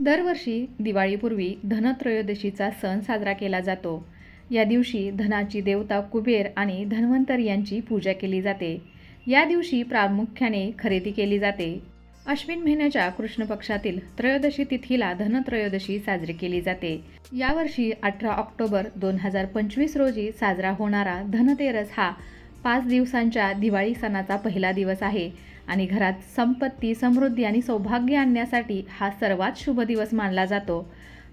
दरवर्षी दिवाळीपूर्वी धनत्रयोदशीचा सण साजरा केला जातो. या दिवशी धनाची देवता कुबेर आणि धन्वंतर यांची पूजा केली जाते. या दिवशी प्रामुख्याने खरेदी केली जाते. अश्विन महिन्याच्या कृष्ण पक्षातील त्रयोदशी तिथीला धनत्रयोदशी साजरी केली जाते. यावर्षी अठरा ऑक्टोबर दोन हजार पंचवीस रोजी साजरा होणारा धनतेरस हा पाच दिवसांच्या दिवाळी सणाचा पहिला दिवस आहे. आणि घरात संपत्ती समृद्धी आणि सौभाग्य आणण्यासाठी हा सर्वात शुभ दिवस मानला जातो.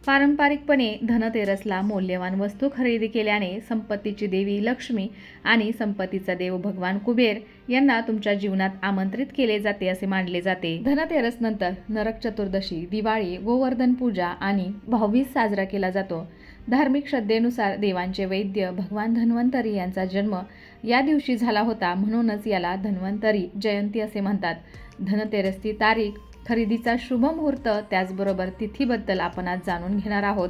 पारंपरिकपणे धनतेरसला मौल्यवान वस्तू खरेदी केल्याने संपत्तीची देवी लक्ष्मी आणि संपत्तीचा देव भगवान कुबेर यांना तुमच्या जीवनात आमंत्रित केले जाते असे मानले जाते. धनतेरस नंतर नरक चतुर्दशी दिवाळी गोवर्धन पूजा आणि भाऊबीज साजरा केला जातो. धार्मिक श्रद्धेनुसार देवांचे वैद्य भगवान धन्वंतरी यांचा जन्म या दिवशी झाला होता म्हणूनच याला धन्वंतरी जयंती असे म्हणतात. धनतेरसची तारीख खरेदीचा शुभ मुहूर्त त्याचबरोबर तिथीबद्दल आपण आज जाणून घेणार आहोत.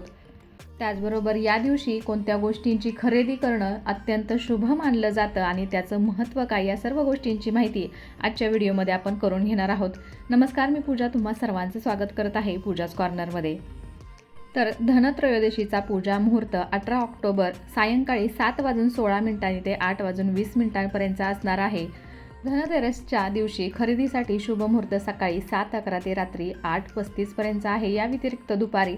त्याचबरोबर या दिवशी कोणत्या गोष्टींची खरेदी करणं अत्यंत शुभ मानलं जातं आणि त्याचं महत्त्व काय या सर्व गोष्टींची माहिती आजच्या व्हिडिओमध्ये आपण करून घेणार आहोत. नमस्कार मी पूजा. तुम्हा सर्वांचं स्वागत करत आहे पूजाच कॉर्नरमध्ये. तर धनत्रयोदशीचा पूजा मुहूर्त अठरा ऑक्टोबर सायंकाळी सात वाजून सोळा मिनिटांनी ते आठ वाजून वीस मिनिटांपर्यंतचा असणार आहे. धनतेरसच्या दिवशी खरेदीसाठी शुभ मुहूर्त सकाळी सात अकरा ते रात्री आठ पस्तीसपर्यंत आहे. या व्यतिरिक्त दुपारी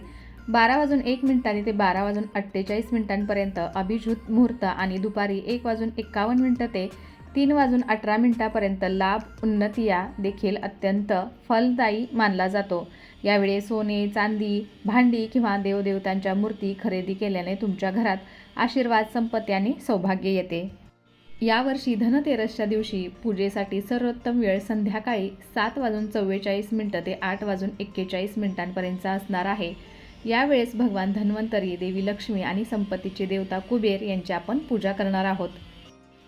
बारा वाजून एक मिनिटांनी ते बारा वाजून अठ्ठेचाळीस मिनिटांपर्यंत अभिजूत मुहूर्त आणि दुपारी एक वाजून एक्कावन्न मिनिटं ते तीन वाजून अठरा मिनिटापर्यंत लाभ उन्नतिया देखील अत्यंत फलदायी मानला जातो. यावेळी सोने चांदी भांडी किंवा देवदेवतांच्या मूर्ती खरेदी केल्याने तुमच्या घरात आशीर्वाद संपत्ती आणि सौभाग्य येते. यावर्षी धनतेरसच्या दिवशी पूजेसाठी सर्वोत्तम वेळ संध्याकाळी सात वाजून चव्वेचाळीस मिनटं ते आठ वाजून एक्केचाळीस मिनिटांपर्यंतचा असणार आहे. यावेळेस भगवान धन्वंतरी देवी लक्ष्मी आणि संपत्तीचे देवता कुबेर यांची आपण पूजा करणार आहोत.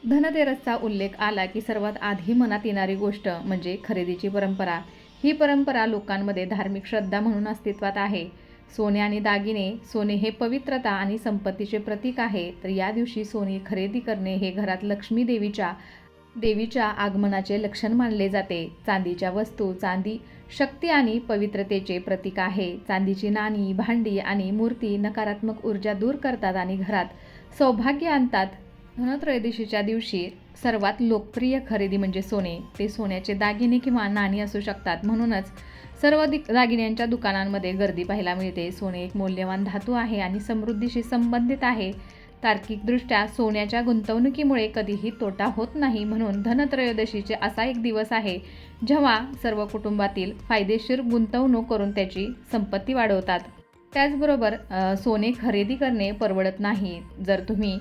धनतेरसचा उल्लेख आला की सर्वात आधी मनात येणारी गोष्ट म्हणजे खरेदीची परंपरा. ही परंपरा लोकांमध्ये धार्मिक श्रद्धा म्हणून अस्तित्वात आहे. सोने आणि दागिने सोने हे पवित्रता आणि संपत्तीचे प्रतीक आहे तर या दिवशी सोने खरेदी करणे हे घरात लक्ष्मी देवीच्या देवीच्या आगमनाचे लक्षण मानले जाते. चांदीच्या वस्तू चांदी शक्ती आणि पवित्रतेचे प्रतीक आहे. चांदीची नाणी भांडी आणि मूर्ती नकारात्मक ऊर्जा दूर करतात आणि घरात सौभाग्य आणतात. धनत्रयोदशीच्या दिवशी सर्वात लोकप्रिय खरेदी म्हणजे सोने. ते सोन्याचे दागिने किंवा नाणी असू शकतात. म्हणूनच सर्व दि दागिन्यांच्या दुकानांमध्ये गर्दी पाहायला मिळते. सोने एक मौल्यवान धातू आहे आणि समृद्धीशी संबंधित आहे. तार्किकदृष्ट्या सोन्याच्या गुंतवणुकीमुळे कधीही तोटा होत नाही म्हणून धनत्रयोदशीचे असा एक दिवस आहे जेव्हा सर्व कुटुंबातील फायदेशीर गुंतवणूक करून त्याची संपत्ती वाढवतात. त्याचबरोबर सोने खरेदी करणे परवडत नाही. जर तुम्ही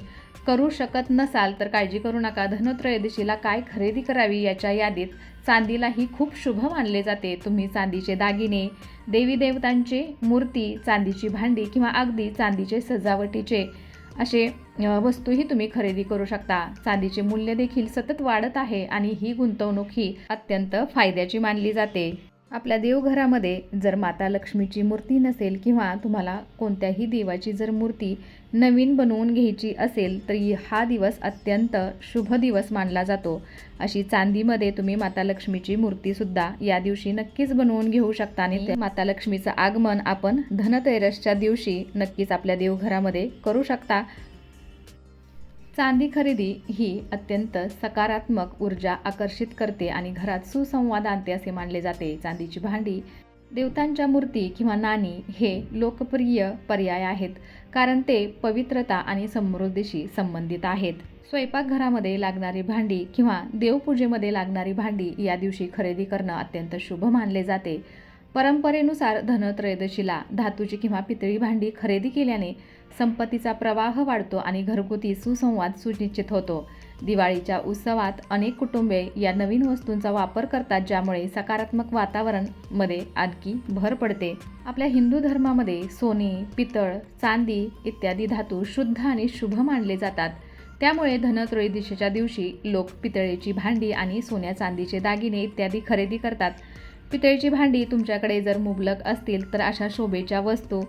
करू शकत नसाल तर काळजी करू नका. धनत्रयोदशीला काय खरेदी करावी याच्या यादीत चांदीलाही खूप शुभ मानले जाते. तुम्ही चांदीचे दागिने देवी देवतांचे मूर्ती चांदीची भांडी किंवा अगदी चांदीचे सजावटीचे असे वस्तूही तुम्ही खरेदी करू शकता. चांदीचे मूल्य देखील सतत वाढत आहे आणि ही गुंतवणूक ही अत्यंत फायद्याची मानली जाते. आपल्या देवघरामध्ये जर माता लक्ष्मीची मूर्ती नसेल किंवा तुम्हाला कोणत्याही देवाची जर मूर्ती नवीन बनवून घ्यायची असेल तर हा दिवस अत्यंत शुभ दिवस मानला जातो. अशी चांदीमध्ये तुम्ही माता लक्ष्मीची मूर्तीसुद्धा या दिवशी नक्कीच बनवून घेऊ शकता. आणि माता लक्ष्मीचं आगमन आपण धनतेरसच्या दिवशी नक्कीच आपल्या देवघरामध्ये करू शकता. चांदी खरेदी ही अत्यंत सकारात्मक ऊर्जा आकर्षित करते आणि घरात सुसंवाद आणते असे मानले जाते. चांदीची भांडी देवतांच्या मूर्ती किंवा नाणी हे लोकप्रिय पर्याय आहेत कारण ते पवित्रता आणि समृद्धीशी संबंधित आहेत. स्वयंपाकघरामध्ये लागणारी भांडी किंवा देवपूजेमध्ये लागणारी भांडी या दिवशी खरेदी करणं अत्यंत शुभ मानले जाते. परंपरेनुसार धनत्रयोदशीला धातूची किंवा पितळी भांडी खरेदी केल्याने संपत्तीचा प्रवाह वाढतो आणि घरगुती सुसंवाद सुनिश्चित होतो. दिवाळीच्या उत्सवात अनेक कुटुंबे या नवीन वस्तूंचा वापर करतात ज्यामुळे सकारात्मक वातावरणमध्ये आणखी भर पडते. आपल्या हिंदू धर्मामध्ये सोने पितळ चांदी इत्यादी धातू शुद्ध आणि शुभ मानले जातात. त्यामुळे धनत्रयोदशीच्या दिवशी लोक पितळेची भांडी आणि सोन्या चांदीचे दागिने इत्यादी खरेदी करतात. पितळीची भांडी तुमच्याकडे जर मुबलक असतील तर अशा शोभेच्या वस्तू.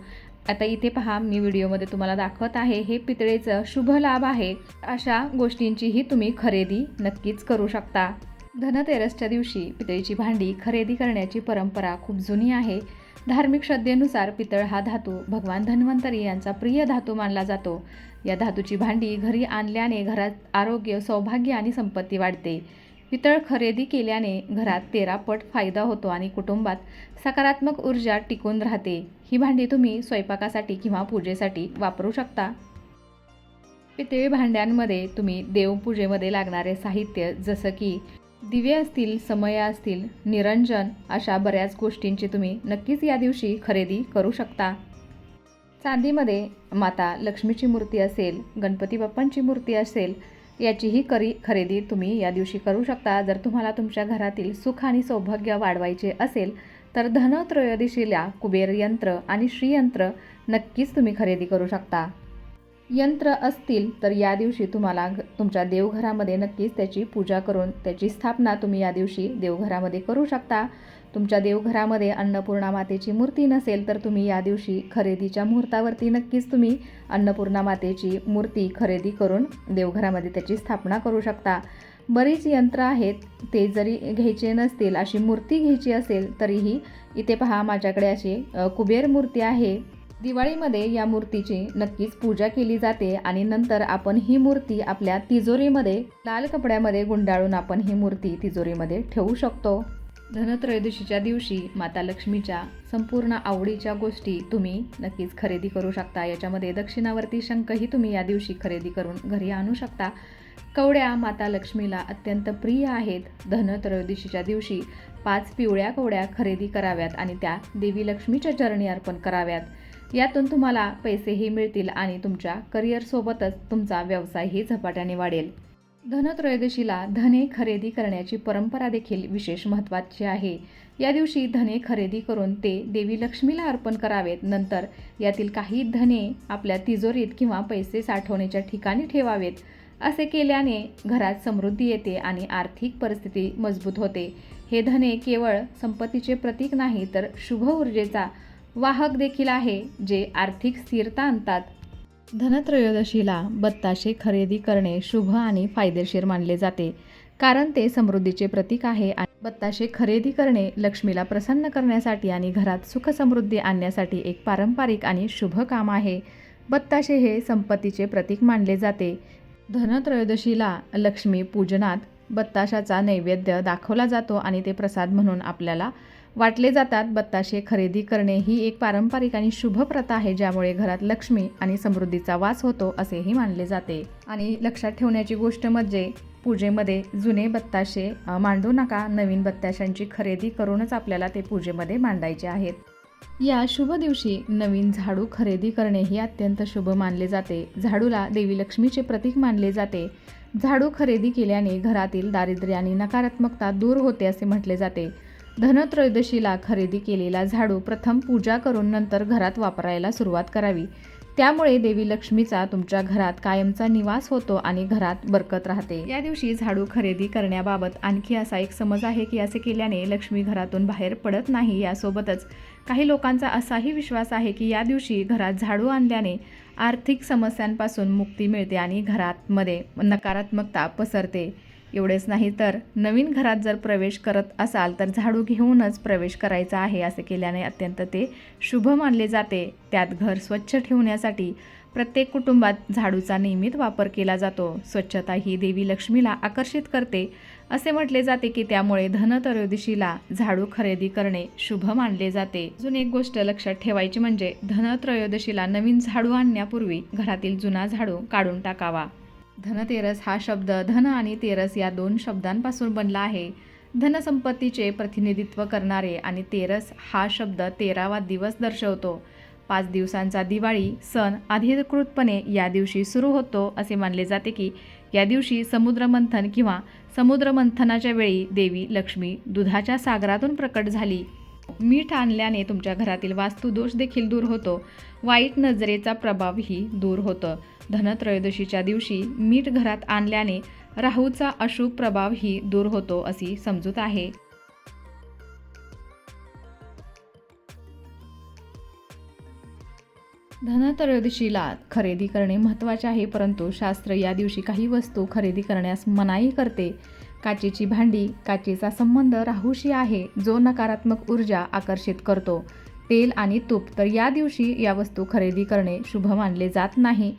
आता इथे पहा मी व्हिडिओमध्ये तुम्हाला दाखवत आहे हे पितळेचं शुभ लाभ आहे. अशा गोष्टींचीही तुम्ही खरेदी नक्कीच करू शकता. धनतेरसच्या दिवशी पितळीची भांडी खरेदी करण्याची परंपरा खूप जुनी आहे. धार्मिक श्रद्धेनुसार पितळ हा धातू भगवान धन्वंतरी यांचा प्रिय धातू मानला जातो. या धातूची भांडी घरी आणल्याने घरात आरोग्य सौभाग्य आणि संपत्ती वाढते. पितळ खरेदी केल्याने घरात तेरा पट फायदा होतो आणि कुटुंबात सकारात्मक ऊर्जा टिकून राहते. ही भांडी तुम्ही स्वयंपाकासाठी किंवा पूजेसाठी वापरू शकता. पितळी भांड्यांमध्ये तुम्ही देवपूजेमध्ये लागणारे साहित्य जसं की दिवे असतील समया असतील निरंजन अशा बऱ्याच गोष्टींची तुम्ही नक्कीच या दिवशी खरेदी करू शकता. चांदीमध्ये माता लक्ष्मीची मूर्ती असेल गणपती बाप्पांची मूर्ती असेल याचीही करी खरेदी तुम्ही या दिवशी करू शकता. जर तुम्हाला तुमच्या घरातील सुख आणि सौभाग्य वाढवायचे असेल तर धनत्रयोदशीला कुबेर यंत्र आणि श्रीयंत्र नक्कीच तुम्ही खरेदी करू शकता. यंत्र असतील तर या दिवशी तुम्हाला तुमच्या देवघरामध्ये नक्कीच त्याची पूजा करून त्याची स्थापना तुम्ही या दिवशी देवघरामध्ये करू शकता. तुमच्या देवघरामध्ये अन्नपूर्णा मातेची मूर्ती नसेल तर तुम्ही या दिवशी खरेदीच्या मुहूर्तावरती नक्कीच तुम्ही अन्नपूर्णा मातेची मूर्ती खरेदी करून देवघरामध्ये त्याची स्थापना करू शकता. बरीच यंत्र आहेत ते जरी घ्यायचे नसतील अशी मूर्ती घ्यायची असेल तरीही इथे पहा माझ्याकडे अशी कुबेर मूर्ती आहे. दिवाळीमध्ये या मूर्तीची नक्कीच पूजा केली जाते आणि नंतर आपण ही मूर्ती आपल्या तिजोरीमध्ये लाल कपड्यामध्ये गुंडाळून आपण ही मूर्ती तिजोरीमध्ये ठेवू शकतो. धनत्रयोदशीच्या दिवशी माता लक्ष्मीच्या संपूर्ण आवडीच्या गोष्टी तुम्ही नक्कीच खरेदी करू शकता. याच्यामध्ये दक्षिणावर्ती शंखही तुम्ही या दिवशी खरेदी करून घरी आणू शकता. कवड्या माता लक्ष्मीला अत्यंत प्रिय आहेत. धनत्रयोदशीच्या दिवशी पाच पिवळ्या कवड्या खरेदी कराव्यात आणि त्या देवी लक्ष्मीच्या चरणी अर्पण कराव्यात. यातून तुम्हाला पैसेही मिळतील आणि तुमच्या करिअरसोबतच तुमचा व्यवसायही झपाट्याने वाढेल. धनत्रयोदशीला धने खरेदी करण्याची परंपरा देखील विशेष महत्त्वाची आहे. या दिवशी धने खरेदी करून ते देवी लक्ष्मीला अर्पण करावेत. नंतर यातील काही धने आपल्या तिजोरीत किंवा पैसे साठवण्याच्या ठिकाणी ठेवावेत. असे केल्याने घरात समृद्धी येते आणि आर्थिक परिस्थिती मजबूत होते. हे धने केवळ संपत्तीचे प्रतीक नाही तर शुभ ऊर्जेचा वाहक देखील आहे जे आर्थिक स्थिरता आणतात. धनत्रयोदशीला बत्ताशे खरेदी करणे शुभ आणि फायदेशीर मानले जाते. कारण ते समृद्धीचे प्रतीक आहे आणि बत्ताशे खरेदी करणे लक्ष्मीला प्रसन्न करण्यासाठी आणि घरात सुख समृद्धी आणण्यासाठी एक पारंपरिक आणि शुभ काम आहे. बत्ताशे हे संपत्तीचे प्रतीक मानले जाते. धनत्रयोदशीला लक्ष्मी पूजनात बत्ताशाचा नैवेद्य दाखवला जातो आणि ते प्रसाद म्हणून आपल्याला वाटले जातात. बत्ताशे खरेदी करणे ही एक पारंपरिक आणि शुभ प्रथा आहे ज्यामुळे घरात लक्ष्मी आणि समृद्धीचा वास होतो असेही मानले जाते. आणि लक्षात ठेवण्याची गोष्ट म्हणजे पूजेमध्ये जुने बत्ताशे मांडू नका. नवीन बत्ताशांची खरेदी करूनच आपल्याला ते पूजेमध्ये मांडायचे आहेत. या शुभ दिवशी नवीन झाडू खरेदी करणे ही अत्यंत शुभ मानले जाते. झाडूला देवी लक्ष्मीचे प्रतीक मानले जाते. झाडू खरेदी केल्याने घरातील दारिद्र्य आणि नकारात्मकता दूर होते असे म्हटले जाते. धनत्रयोदशीला खरेदी केलेला झाडू प्रथम पूजा करून नंतर घरात वापरायला सुरुवात करावी. त्यामुळे देवी लक्ष्मीचा तुमच्या घरात कायमचा निवास होतो आणि घरात बरकत राहते. या दिवशी झाडू खरेदी करण्याबाबत आणखी असा एक समज आहे की असे केल्याने लक्ष्मी घरातून बाहेर पडत नाही यासोबतच काही लोकांचा असाही विश्वास आहे की या दिवशी घरात झाडू आणल्याने आर्थिक समस्यांपासून मुक्ती मिळते आणि घरातमध्ये नकारात्मकता पसरते. एवढेच नाही तर नवीन घरात जर प्रवेश करत असाल तर झाडू घेऊनच प्रवेश करायचा आहे असे केल्याने अत्यंत ते शुभ मानले जाते. त्यात घर स्वच्छ ठेवण्यासाठी प्रत्येक कुटुंबात झाडूचा नियमित वापर केला जातो. स्वच्छता ही देवी लक्ष्मीला आकर्षित करते. असे म्हटले जाते की त्यामुळे धनत्रयोदशीला झाडू खरेदी करणे शुभ मानले जाते. अजून एक गोष्ट लक्षात ठेवायची म्हणजे धनत्रयोदशीला नवीन झाडू आणण्यापूर्वी घरातील जुना झाडू काढून टाकावा. धनतेरस हा शब्द धन आणि तेरस या दोन शब्दांपासून बनला आहे. धनसंपत्तीचे प्रतिनिधित्व करणारे आणि तेरस हा शब्द तेरावा दिवस दर्शवतो. पाच दिवसांचा दिवाळी सण अधिकृतपणे या दिवशी सुरू होतो असे मानले जाते की या दिवशी समुद्रमंथन किंवा समुद्रमंथनाच्या वेळी देवी लक्ष्मी दुधाच्या सागरातून प्रकट झाली. मीठ आणल्याने तुमच्या घरातील वास्तुदोष देखील दूर होतो. वाईट नजरेचा प्रभावही दूर होतं. धनत्रयोदशीच्या दिवशी मीठ घरात आणल्याने राहूचा अशुभ प्रभावही दूर होतो अशी समजूत आहे. धनत्रयोदशीला खरेदी करणे महत्त्वाचे आहे परंतु शास्त्र या दिवशी काही वस्तू खरेदी करण्यास मनाई करते. काचेची भांडी काचेचा संबंध राहूशी आहे जो नकारात्मक ऊर्जा आकर्षित करतो. तेल आणि तूप तर या दिवशी या वस्तू खरेदी करणे शुभ मानले जात नाही.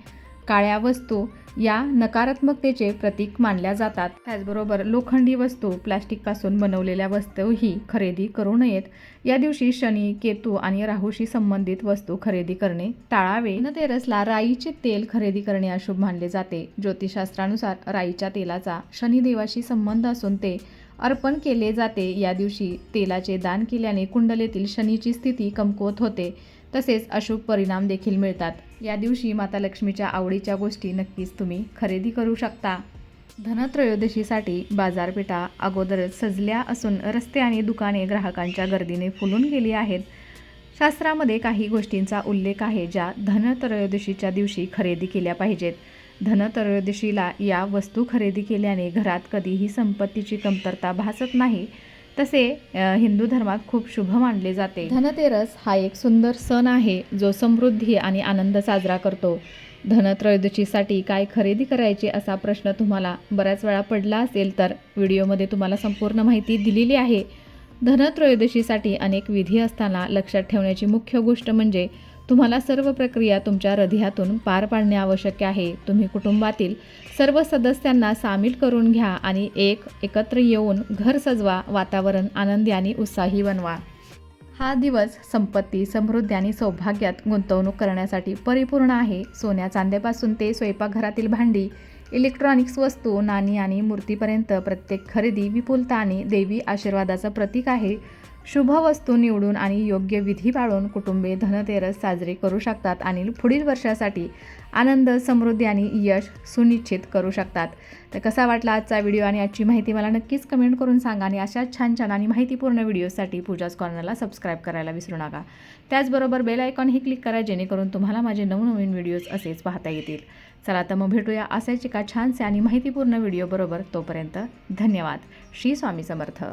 काळ्या वस्तू या नकारात्मकतेचे प्रतीक मानल्या जातात. त्याचबरोबर लोखंडी वस्तू प्लॅस्टिकपासून बनवलेल्या वस्तूही खरेदी करू नयेत. या दिवशी शनी केतू आणि राहूशी संबंधित वस्तू खरेदी करणे टाळावे. धनतेरसला राईचे तेल खरेदी करणे अशुभ मानले जाते. ज्योतिषशास्त्रानुसार राईच्या तेलाचा शनिदेवाशी संबंध असून ते अर्पण केले जाते. या दिवशी तेलाचे दान केल्याने कुंडलेतील शनीची स्थिती कमकुवत होते. तसेच अशुभ परिणाम देखील मिळतात. या दिवशी माता लक्ष्मीच्या आवडीच्या गोष्टी नक्कीच तुम्ही खरेदी करू शकता. धनत्रयोदशीसाठी बाजारपेठा अगोदरच सजल्या असून रस्ते आणि दुकाने ग्राहकांच्या गर्दीने फुलून गेली आहेत. शास्त्रामध्ये काही गोष्टींचा उल्लेख आहे ज्या धनत्रयोदशीच्या दिवशी खरेदी केल्या पाहिजेत. धनत्रयोदशीला या वस्तू खरेदी केल्याने घरात कधीही संपत्तीची कमतरता भासत नाही. तसे हिंदू धर्मात खूप शुभ मानले जाते. धनतेरस हा एक सुंदर सण आहे जो समृद्धी आणि आनंद साजरा करतो. धनत्रयोदशीसाठी काय खरेदी करायची असा प्रश्न तुम्हाला बऱ्याच वेळा पडला असेल तर व्हिडिओमध्ये तुम्हाला संपूर्ण माहिती दिलेली आहे. धनत्रयोदशीसाठी अनेक विधी असताना लक्षात ठेवण्याची मुख्य गोष्ट म्हणजे तुम्हाला सर्व प्रक्रिया तुमच्या हृदयातून पार पाडणे आवश्यक आहे. तुम्ही कुटुंबातील सर्व सदस्यांना सामील करून घ्या आणि एक एकत्र येऊन घर सजवा वातावरण आनंदी आणि उत्साही बनवा. हा दिवस संपत्ती समृद्धी आणि सौभाग्यात गुंतवणूक करण्यासाठी परिपूर्ण आहे. सोन्या चांद्यापासून ते स्वयंपाकघरातील भांडी इलेक्ट्रॉनिक्स वस्तू नाणी आणि मूर्तीपर्यंत प्रत्येक खरेदी विपुलता आणि देवी आशीर्वादाचं प्रतीक आहे. शुभ वस्तू निवडून आणि योग्य विधी पाळून कुटुंबे धनतेरस साजरी करू शकतात आणि पुढील वर्षासाठी आनंद समृद्धी आणि यश सुनिश्चित करू शकतात. तर कसा वाटला आजचा व्हिडिओ आणि आजची माहिती मला नक्कीच कमेंट करून सांगा आणि अशा छान छान आणि माहितीपूर्ण व्हिडिओसाठी पूजाच कॉर्नरला सबस्क्राईब करायला विसरू नका. त्याचबरोबर बेल आयकॉनही क्लिक करा जेणेकरून तुम्हाला माझे नवनवीन व्हिडिओज असेच पाहता येतील. चला तर मग भेटूया असायची एका छानसे आणि माहितीपूर्ण व्हिडिओबरोबर तोपर्यंत धन्यवाद. श्री स्वामी समर्थ.